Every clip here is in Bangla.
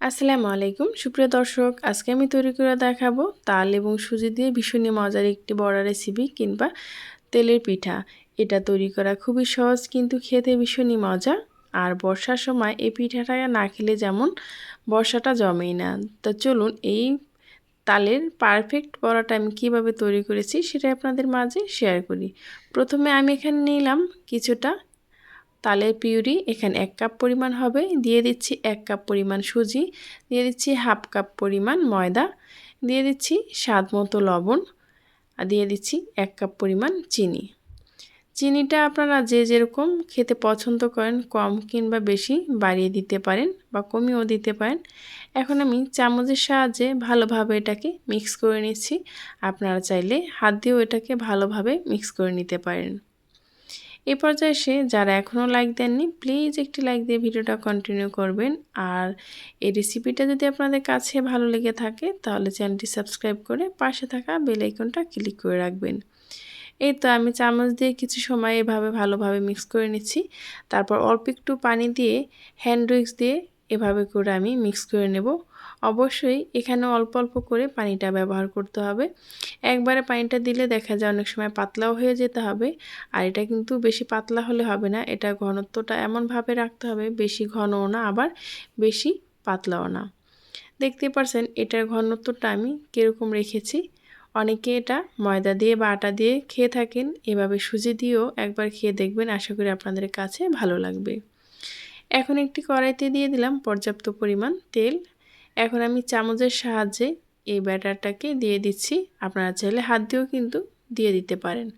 আসসালামু আলাইকুম। সুপ্রিয় দর্শক, আজকে আমি তৈরি করে দেখাবো তাল এবং সুজি দিয়ে ভীষণই মজার একটি বড়া রেসিপি কিংবা তেলের পিঠা। এটা তৈরি করা খুবই সহজ কিন্তু খেতে ভীষণই মজা আর বর্ষার সময় এই পিঠাটা না খেলে যেমন বর্ষাটা জমেই না। তো চলুন এই তালের পারফেক্ট বড়াটা আমি কীভাবে তৈরি করেছি সেটা আপনাদের মাঝে শেয়ার করি। প্রথমে আমি এখানে নিলাম কিছুটা তালের পিউরি, এখানে এক কাপ পরিমাণ হবে। দিয়ে দিচ্ছি এক কাপ পরিমাণ সুজি। দিয়ে দিচ্ছি হাফ কাপ পরিমাণ ময়দা। দিয়ে দিচ্ছি স্বাদ মতো লবণ। আর দিয়ে দিচ্ছি এক কাপ পরিমাণ চিনি। চিনিটা আপনারা যে যেরকম খেতে পছন্দ করেন, কম কিংবা বেশি বাড়িয়ে দিতে পারেন বা কমিয়েও দিতে পারেন। এখন আমি চামচের সাহায্যে ভালোভাবে এটাকে মিক্স করে নিচ্ছি। আপনারা চাইলে হাত দিয়েও এটাকে ভালোভাবে মিক্স করে নিতে পারেন। এই পর্যায়ে এসে যারা এখনও লাইক দেননি প্লিজ একটি লাইক দিয়ে ভিডিওটা কন্টিনিউ করবেন। আর এই রেসিপিটা যদি আপনাদের কাছে ভালো লেগে থাকে, তাহলে চ্যানেলটি সাবস্ক্রাইব করে পাশে থাকা বেল আইকনটা ক্লিক করে রাখবেন। এই তো আমি চামচ দিয়ে কিছু সময় এভাবে ভালোভাবে মিক্স করে নিচ্ছি। তারপর অল্প একটু পানি দিয়ে হ্যান্ড উইক্স দিয়ে এভাবে করে আমি মিক্স করে নেব। অবশ্যই এখানে অল্প অল্প করে পানিটা ব্যবহার করতে হবে। একবারে পানিটা দিলে দেখা যায় অনেক সময় পাতলাও হয়ে যেতে হবে। আর এটা কিন্তু বেশি পাতলা হলে হবে না, এটা ঘনত্বটা এমনভাবে রাখতে হবে, বেশি ঘনও না, আবার বেশি পাতলাও না। দেখতে পারছেন এটার ঘনত্বটা আমি কীরকম রেখেছি। অনেকে এটা ময়দা দিয়ে বা আটা দিয়ে খেয়ে থাকেন, এভাবে সুজি দিয়েও একবার খেয়ে দেখবেন। আশা করি আপনাদের কাছে ভালো লাগবে। এখন একটি কড়াইতে দিয়ে দিলাম পর্যাপ্ত পরিমাণ তেল। এখন আমি চামচের সাহায্যে এই ব্যাটারটাকে দিয়ে দিচ্ছি। আপনারা চাইলে হাত দিয়েও কিন্তু দিয়ে দিতে পারেন।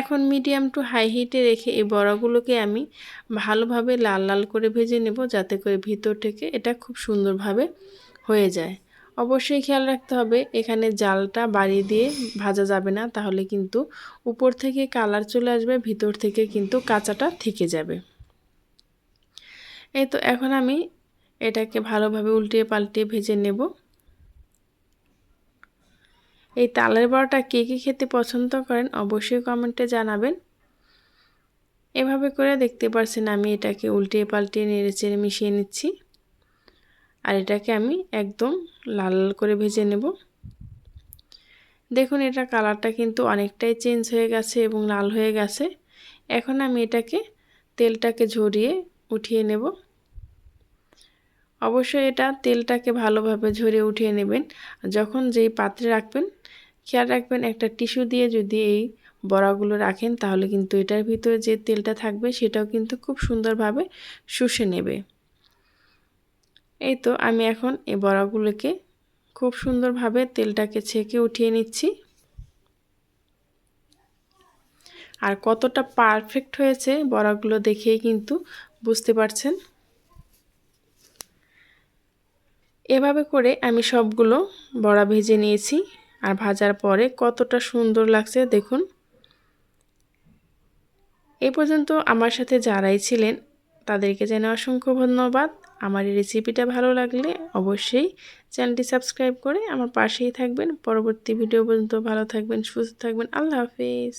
এখন মিডিয়াম টু হাই হিটে রেখে এই বড়াগুলোকে আমি ভালোভাবে লাল লাল করে ভেজে নেব যাতে করে ভিতর থেকে এটা খুব সুন্দরভাবে হয়ে যায়। অবশ্যই খেয়াল রাখতে হবে, এখানে জালটা বাড়িয়ে দিয়ে ভাজা যাবে না, তাহলে কিন্তু উপর থেকে কালার চলে আসবে, ভিতর থেকে কিন্তু কাঁচাটা থেকে যাবে। এই তো এখন আমি এটাকে ভালোভাবে উল্টিয়ে পাল্টিয়ে ভেজে নেব। এই তালের বড়াটা কে কী খেতে পছন্দ করেন অবশ্যই কমেন্টে জানাবেন। এভাবে করে দেখতে পারছেন আমি এটাকে উল্টিয়ে পাল্টিয়ে নেড়ে চেড়ে মিশিয়ে নিচ্ছি। আর এটাকে আমি একদম লাল লাল করে ভেজে নেব। দেখুন এটা কালারটা কিন্তু অনেকটাই চেঞ্জ হয়ে গেছে এবং লাল হয়ে গেছে। এখন আমি এটাকে তেলটাকে ঝরিয়ে উঠিয়ে নেব। অবশ্যই এটা তেলটাকে ভালোভাবে ঝরিয়ে উঠিয়ে নেবেন। যখন যেই পাত্রে রাখবেন, খেয়াল রাখবেন একটা টিস্যু দিয়ে যদি এই বড়াগুলো রাখেন, তাহলে কিন্তু এটার ভিতরে যে তেলটা থাকবে, সেটাও কিন্তু খুব সুন্দরভাবে শুষে নেবে। এই তো আমি এখন এই বড়াগুলোকে খুব সুন্দরভাবে তেলটাকে ছেঁকে উঠিয়ে নিচ্ছি। আর কতটা পারফেক্ট হয়েছে বড়াগুলো দেখেই কিন্তু বুঝতে পারছেন? এভাবে করে আমি সবগুলো বড়া ভেজে নিয়েছি আর ভাজার পরে কতটা সুন্দর লাগছে দেখুন। এ পর্যন্ত আমার সাথে যারাই ছিলেন তাদেরকে যেন অসংখ্য ধন্যবাদ। আমার এই রেসিপিটা ভালো লাগলে অবশ্যই চ্যানেলটি সাবস্ক্রাইব করে আমার পাশেই থাকবেন। পরবর্তী ভিডিও পর্যন্ত ভালো থাকবেন, সুস্থ থাকবেন। আল্লাহ হাফিজ।